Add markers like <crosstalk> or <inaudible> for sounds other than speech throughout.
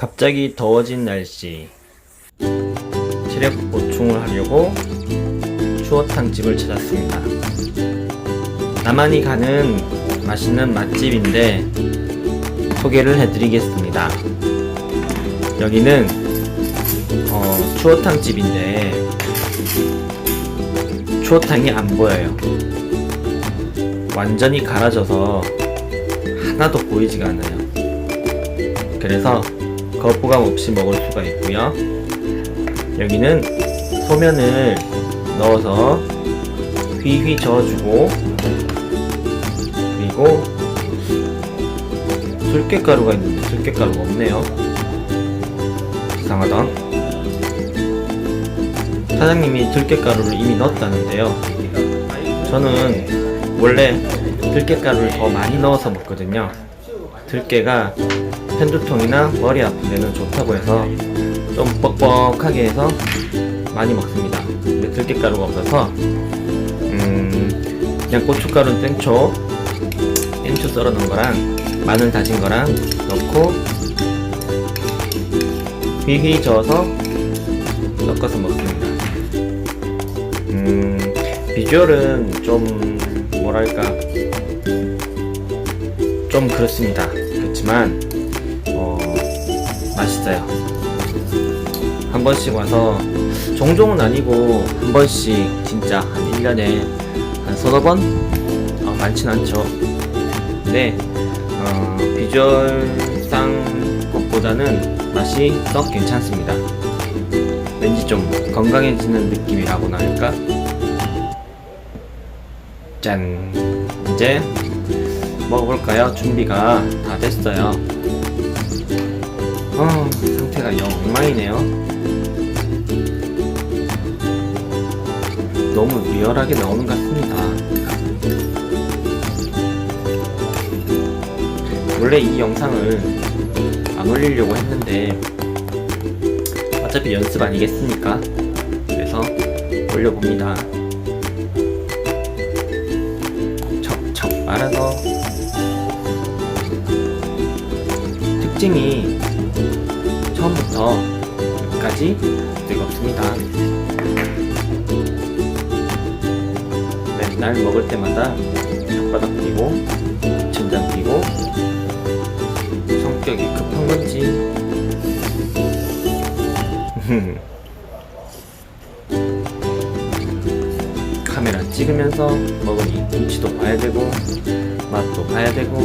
갑자기 더워진 날씨. 체력 보충을 하려고 추어탕 집을 찾았습니다. 나만이 가는 맛있는 맛집인데 소개를 해드리겠습니다. 여기는 어, 추어탕 집인데 추어탕이 안 보여요. 완전히 갈아져서 하나도 보이지가 않아요. 그래서 거부감 없이 먹을 수가 있고요. 여기는 소면을 넣어서 휘휘 저어주고 그리고 들깨가루가 있는데 들깨가루가 없네요. 이상하다. 사장님이 들깨가루를 이미 넣었다는데요. 저는 원래 들깨가루를 더 많이 넣어서 먹거든요. 들깨가 편두통이나 머리 아픈 데는 좋다고 해서 좀 뻑뻑하게 해서 많이 먹습니다. 근데 들깨가루가 없어서 음 그냥 고춧가루 땡초 땡초 썰어 놓은 거랑 마늘 다진 거랑 넣고 휘휘 저어서 섞어서 먹습니다. 음 비주얼은 좀 뭐랄까 좀 그렇습니다. 그렇지만 어, 맛있어요. 한 번씩 와서 종종은 아니고 한 번씩 진짜 한 1년에 한 서너 번? 어, 많진 않죠. 근데 어, 비주얼상 것보다는 맛이 썩 괜찮습니다. 왠지 좀 건강해지는 느낌이라고나 할까? 짠! 이제 먹어볼까요? 준비가 다 됐어요. 어, 상태가 영 엉망이네요. 너무 리얼하게 나오는 것 같습니다. 원래 이 영상을 안 올리려고 했는데 어차피 연습 아니겠습니까? 그래서 올려봅니다. 척척 말아서 특징이 처음부터 끝까지 뜨겁습니다. 맨날 먹을 때마다 혓바닥 피고 천장 피고 성격이 급한 건지 <laughs> 카메라 찍으면서 먹으니 눈치도 봐야 되고 맛도 봐야 되고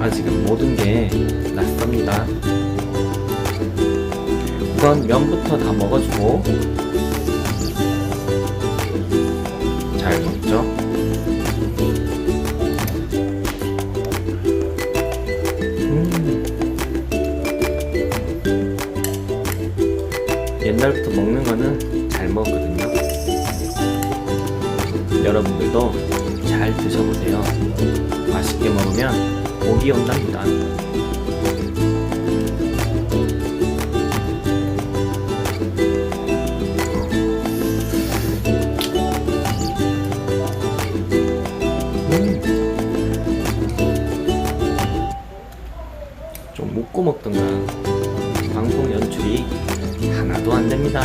아직은 모든 게 낯섭니다. 우선 면부터 다 먹어주고 잘 먹죠. 음. 옛날부터 먹는 거는 잘 먹거든요. 여러분들도 잘 드셔보세요. 맛있게 먹으면 복이 온답니다. 좀 묻고 먹던가 방송 연출이 하나도 안 됩니다.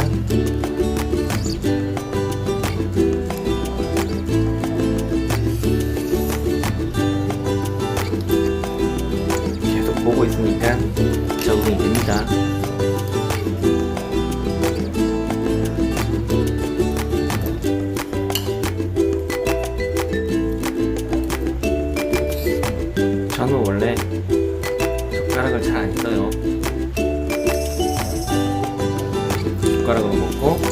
계속 보고 있으니까 적응이 됩니다. 젓가락을 잘 안 써요. 젓가락으로 먹고